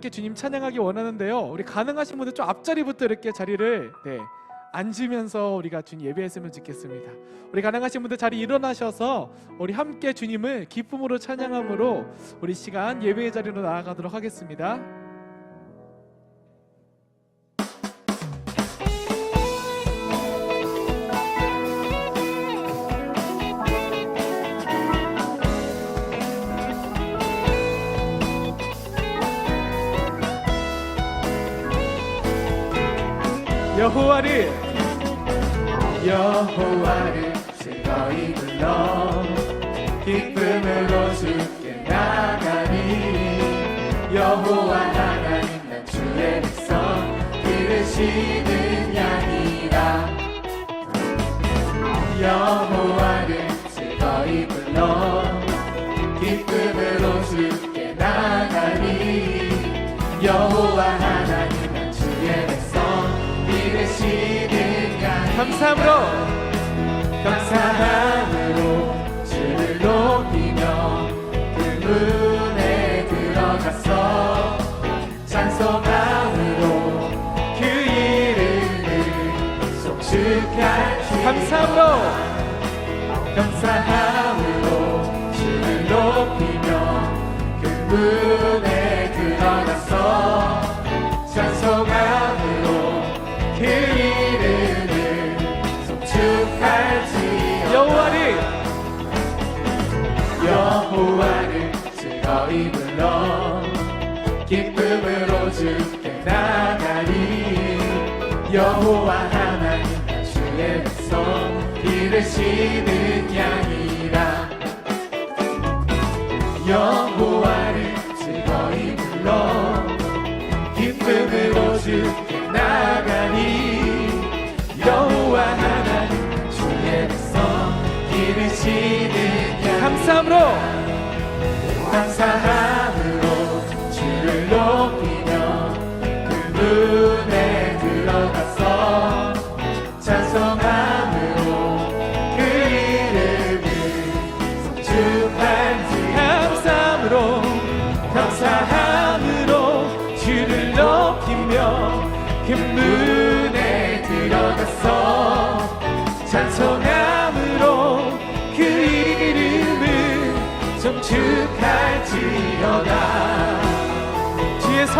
이렇게 주님 찬양하기 원하는데요. 우리 가능하신 분들 좀 앞자리부터 이렇게 자리를 네, 앉으면서 우리가 주님 예배했으면 좋겠습니다. 우리 가능하신 분들 자리 일어나셔서 우리 함께 주님을 기쁨으로 찬양함으로 우리 시간 예배의 자리로 나아가도록 하겠습니다. 여호와를. 여호와를 즐거이 불러 기쁨으로 주께 나가리. 여호와 하나님 난 주의 백성 들으시는 양이라. 여호와를 감사함으로. 감사함으로 주를 높이며 그 문에 들어가서 찬송함으로 그 이름을 송축할지 감사함으로. 감사함으로 주를 높이며 그문 나가리 여호와 하나님 주의 백성 기르시는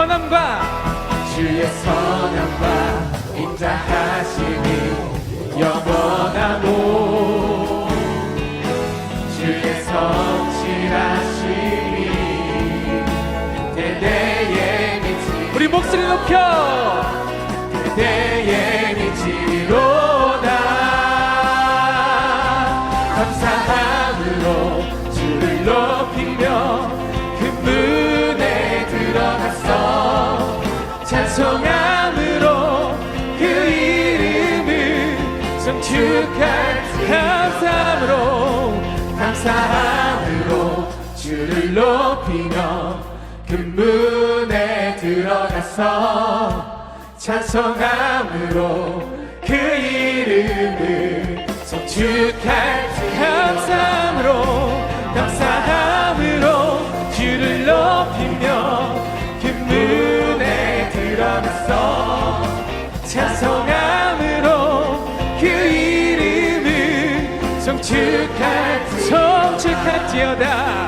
선함과 주의 선함과 인자하심이 영원하고 주의 성실하심이 대대에 미치 우리 목소리 높여. 대대에 미치로 주를 높이며 그 문에 들어가서 찬송함으로 그 이름을 성축할지 감사함으로 감사함으로 주를 높이며 그 문에 들어가서 찬송함으로 그 이름을 성축할지 성축할지어다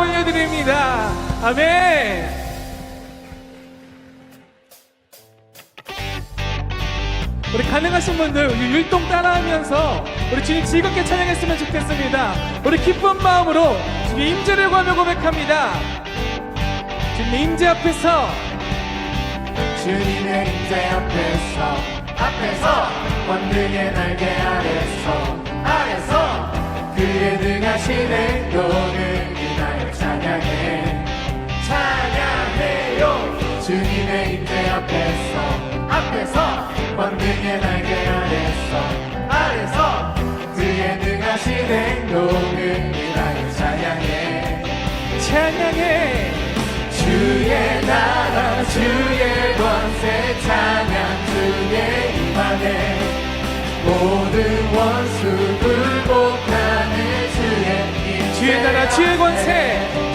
올려드립니다. 아멘. 우리 가능하신 분들 이 율동 따라하면서 우리 주님 즐겁게 찬양했으면 좋겠습니다. 우리 기쁜 마음으로 주님 임재를 구하며 고백합니다. 주님 임재 앞에서 주님의 임재 앞에서 앞에서 권능의 날개 아래서 아래서 그의 능하신 행동을 인하여 찬양해 찬양해요. 주님의 임재 앞에서 앞에서 권능의 날개 아래서 아래서 그의 능하신 행동을 인하여 찬양해. 찬양해. 주의 나라 권세 찬양 주의 임하네 모든 원수 굴복하는 주의 주의 나라 주의 권세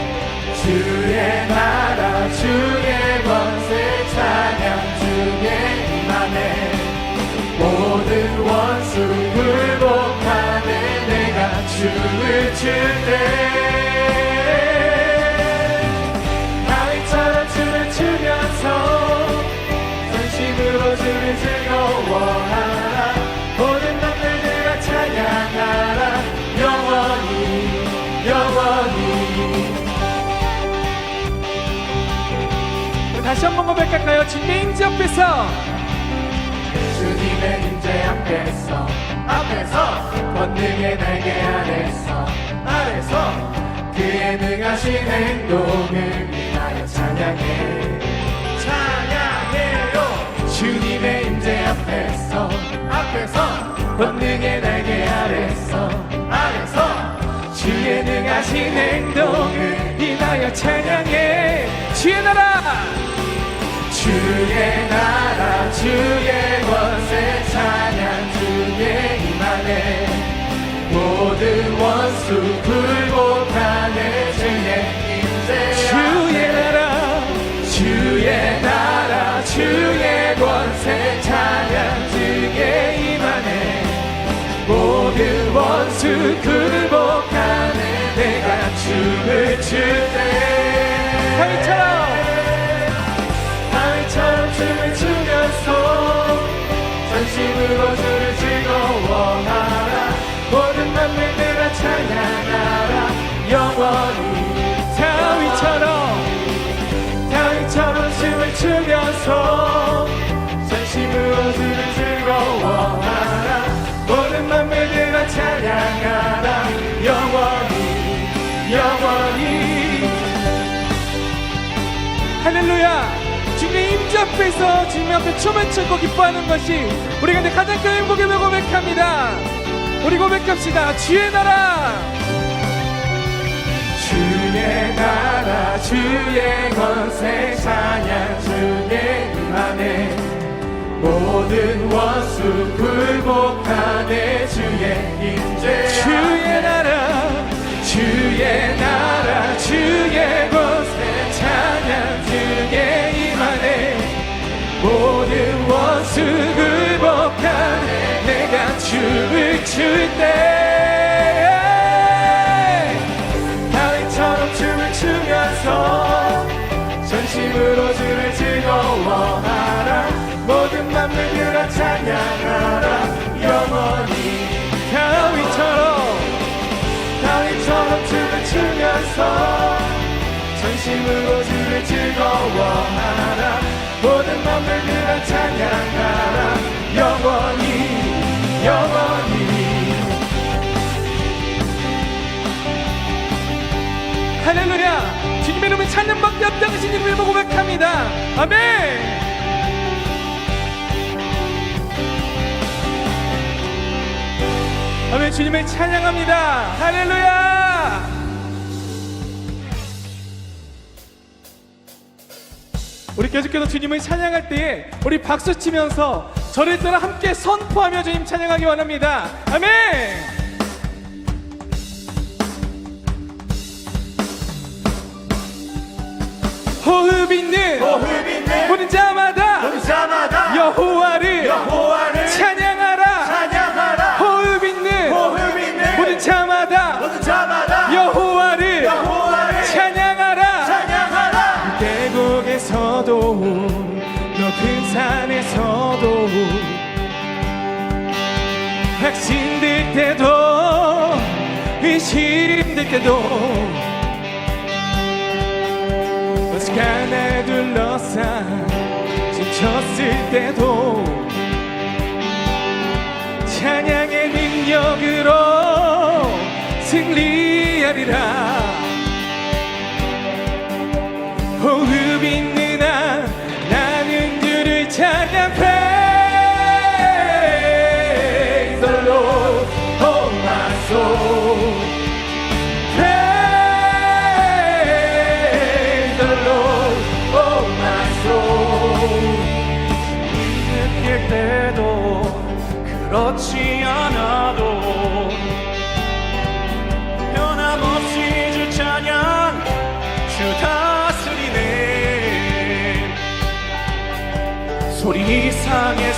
다시 한번 고백할까요? 주님의 임재 앞에서. 주님의 임재 앞에서 앞에서 권능의 날개 아래서 아래서 그의 능하신 행동을 인하여 찬양해. 찬양해요. 주님의 임재 앞에서 앞에서 권능의 날개 아래서 아래서 주의 능하신 행동을 인하여 찬양해. 주의 나라 주의 나라 주의 권세 찬양 주의 임하네 모든 원수 굴복하네 주의 임재 주의 나라. 주의 나라 주의 권세 찬양 주의 임하네 모든 원수 굴복하네 내가 춤을 출 춤을 추면서 전심으로 주를 즐거워하라. 모든 만물들아 찬양하라. 영원히 영원히. 할렐루야. 주님의 임재 앞에서 주님 앞에 춤을 추고 기뻐하는 것이 우리가 내 가장 큰 행복임을 고백합니다. 우리 고백합시다. 주의 나라. 주의 나라 주의 권세 찬양 주의 임하네 모든 원수 굴복하네 주의 임재. 주의 나라 주의 나라 주의 권세 찬양 주의 임하네 모든 원수 굴복하네. 내가 춤을 출때 전심으로 주를 즐거워하라 모든 만물들아 찬양하라 영원히 영원히 할렐루야 주님의 이름은 찬양밖에 없다는 주님을 고백합니다 아멘 아멘 주님을 찬양합니다. 할렐루야! 우리 계속해서 주님을 찬양할 때에 우리 박수 치면서 저를 따라 함께 선포하며 주님 찬양하기 원합니다. 아멘! 호흡 있는 호흡 있는 모든 자마다 모든 자마다 여호와를 여호와를 찬양 의심들 때도 어색한 둘러싸 지쳤을 때도 찬양의 능력으로 승리하리라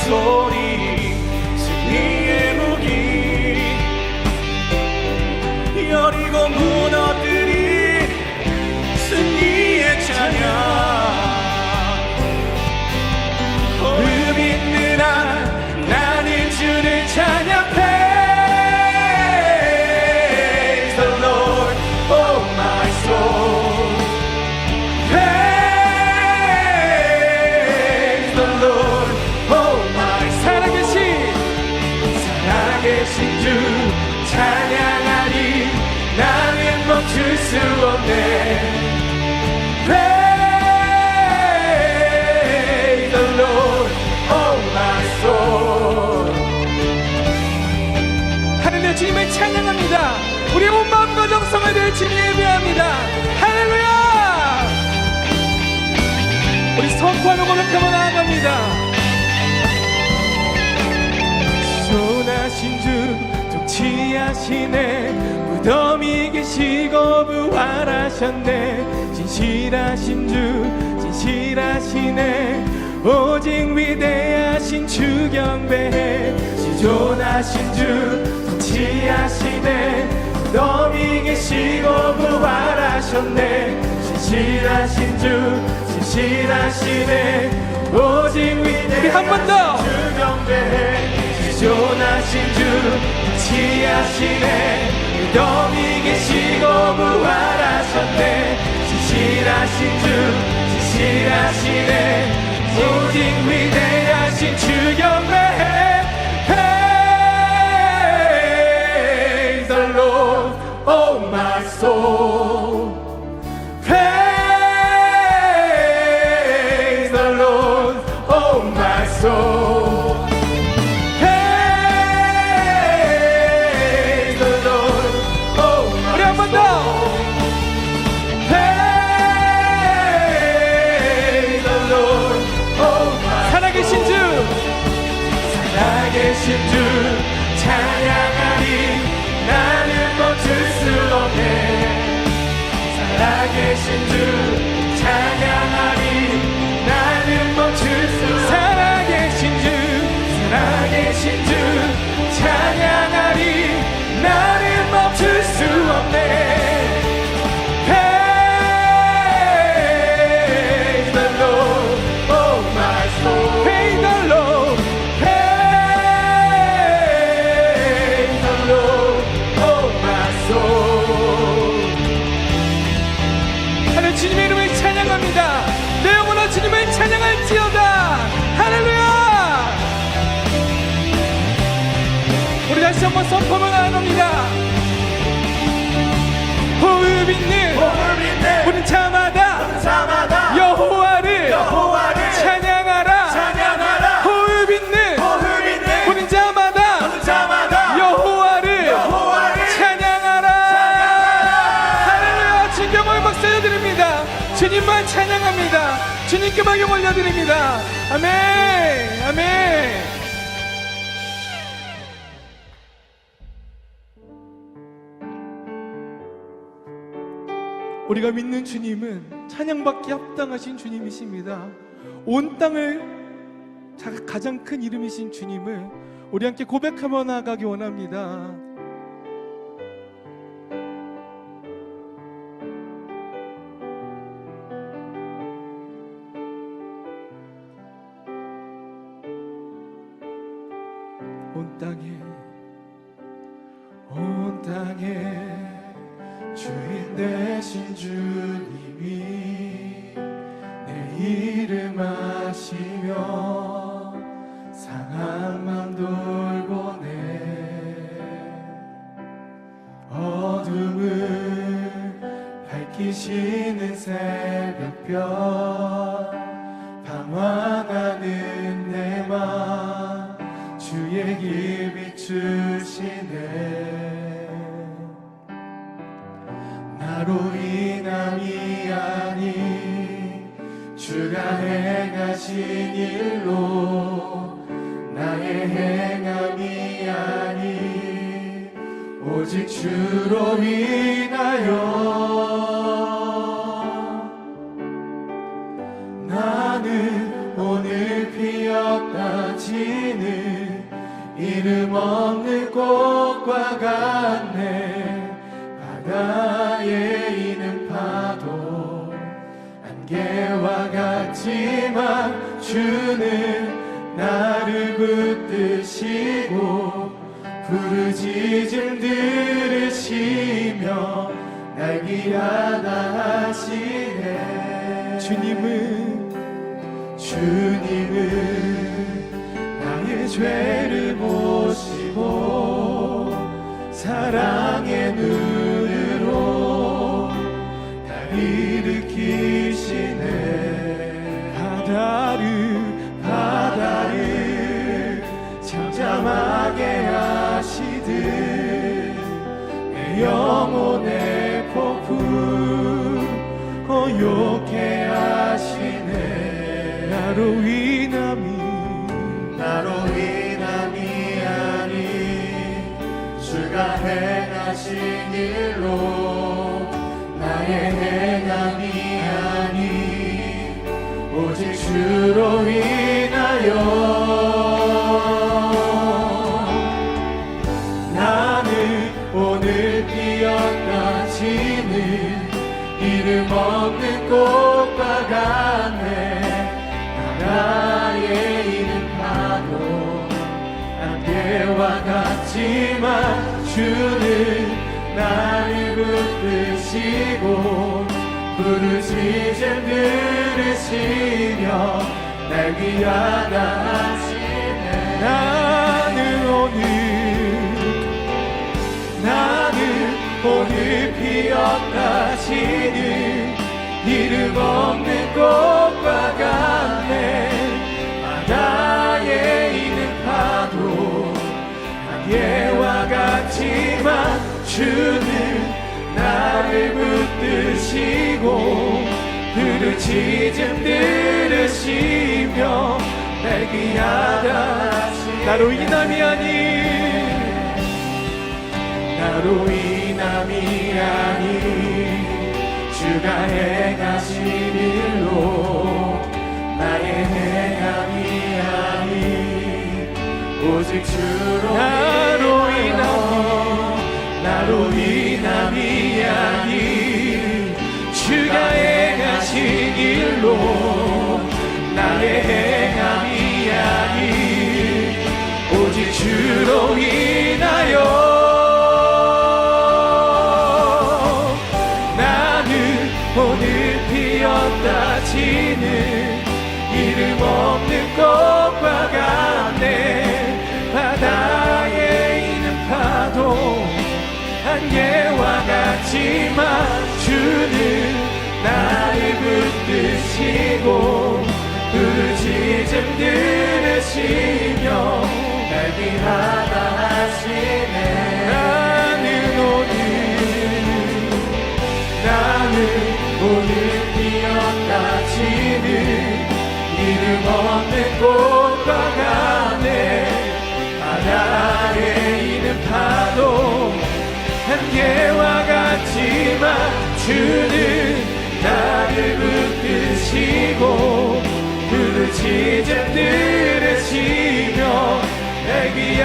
이 다해 주님 예배합니다. 할렐루야! 우리 선포하며 고백하며 나아갑니다. 소나신 주 통치하시네 무덤이 계시고 부활하셨네 진실하신 주 진실하시네 오직 위대하신 주 경배해 지존하신 주 통치하시네 무덤이 계시고 부활하셨네. 진실하신 주 진실하시네. 오직 위대하신 우리 한번 더. 주 경배해 지존하신 주 지하시네. 무덤이 계시고 부활하셨네. 진실하신 주 진실하시네. 오직 위대하신 주 경배해 한번 선포하며 나아갑니다. 호흡 있는 자마다 자마다 여호와를 찬양하라. 호흡 있는 자마다 자마다 여호와를 찬양하라. 할렐루야. 진경을 박사드립니다. 주님만 찬양합니다. 주님께 박영 올려드립니다. 아멘. 아멘. 우리가 믿는 주님은 찬양받기 합당하신 주님이십니다. 온 땅을 자- 가장 큰 이름이신 주님을 우리 함께 고백하며 나아가기 원합니다. 밝히시는 새벽별 방황하는 내맘 주의 길 비추시네. 나로 인함이 아니 주가 행하신 일로 나의 행함이 아니 오직 주로 인하여 이름 없는 꽃과 같네. 바다에 있는 파도 안개와 같지만 주는 나를 붙드시고 부르짖음 들으시며 날 귀하다 하시네. 주님은 주님은 죄를 보시고 사랑의 눈으로 날 일으키시네. 바다를 바다를 잠잠하게 하시듯 내 영혼의 폭풍 고요케 하시네. 나로 인 행하신 일로 나의 행함이 아니 오직 주로 인하여. 나는 오늘 지는 이름 없는 꽃과 같네. 바다에 있는 파도 안개와 같지만 주는 나를 붙드시고 부르짖음 들으시며 날 귀하다 하시네. 나는 오늘 나는 오늘 피었다 지는 이름 없는 꽃과 같네 안개와 같지만 주는 나를 붙드시고 부르짖음 들으시며 날 귀하다 나로 인함이 아닌 나로 인함이 아니 주가 행하신 일로 나의 행함이 아니 오직 주로 나로 인함이 아니 주가 행하신 일로 나의 행함이 아니 오직 주로 인 안개와 같지만 주는 나를 붙드시고 부르짖음 들으시며 날 귀하다 하시네 한계와 같지만 주는 나를 붙드시고 부르짖음 들으시며 날귀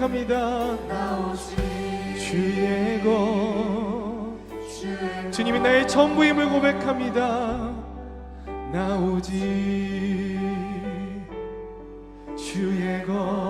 고백합니다. 주의 것. 주님이 나의 전부임을 고백합니다. 나 오직 주의 것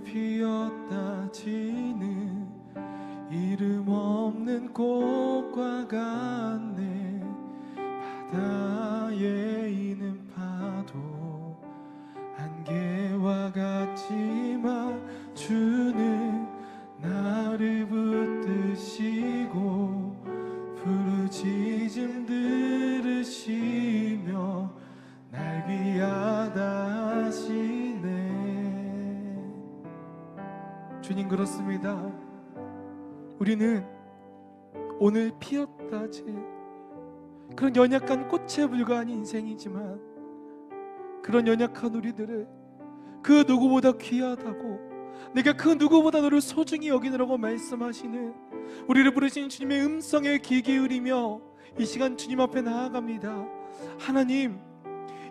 피었다 지는 이름 없는 꽃과 같 우리는 오늘 피었다지 그런 연약한 꽃에 불과한 인생이지만 그런 연약한 우리들을 그 누구보다 귀하다고 내가 그 누구보다 너를 소중히 여기느라고 말씀하시는 우리를 부르신 주님의 음성에 귀 기울이며 이 시간 주님 앞에 나아갑니다. 하나님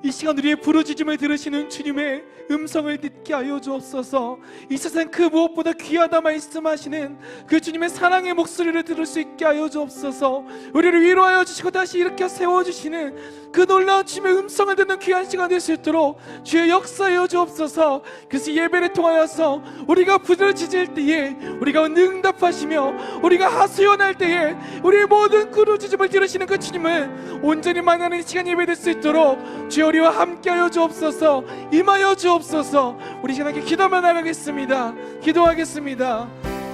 이 시간 우리의 부르짖음을 들으시는 주님의 음성을 듣게 하여 주옵소서. 이 세상 그 무엇보다 귀하다 말씀하시는 그 주님의 사랑의 목소리를 들을 수 있게 하여 주옵소서. 우리를 위로하여 주시고 다시 일으켜 세워 주시는 그 놀라운 주님의 음성을 듣는 귀한 시간 될 수 있도록 주의 역사하여 주옵소서. 그래서 예배를 통하여서 우리가 부르짖을 때에 우리가 응답하시며 우리가 하소연할 때에 우리의 모든 부르짖음을 들으시는 그 주님을 온전히 만나는 시간 예배될 수 있도록 주여 우리와 함께하여 주옵소서 임하여 주옵소서. 우리 시간 함께 기도만 나가겠습니다. 기도하겠습니다.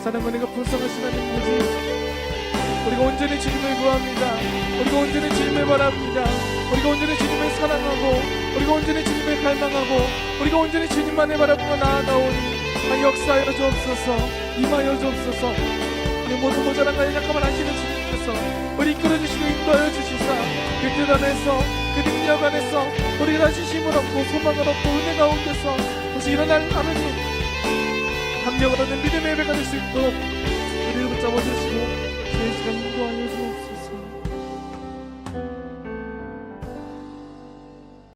사랑과 내가 불쌍하신 하나님 보지 우리가 온전히 주님을 구합니다. 우리가 온전히 주님을 바랍니다. 우리가 온전히 주님을 사랑하고 우리가 온전히 주님을 갈망하고 우리가 온전히 주님만을 바라보고 나아가오니 아, 역사하여 주옵소서 임하여 주옵소서. 우리 모든 모자란 가의 약함을 아시는 주님께서 우리 이끌어주시고 인도하여 주시사 그 뜻 안에서 그 능력 안에서 우리가 다시 힘을 얻고 소망을 얻고 은혜 가운데서 다시 일어날 하느님 감격을 얻는 믿음의 예배가 될 수 있도록 우리를 붙잡아 주시고 주의 시간 인도하여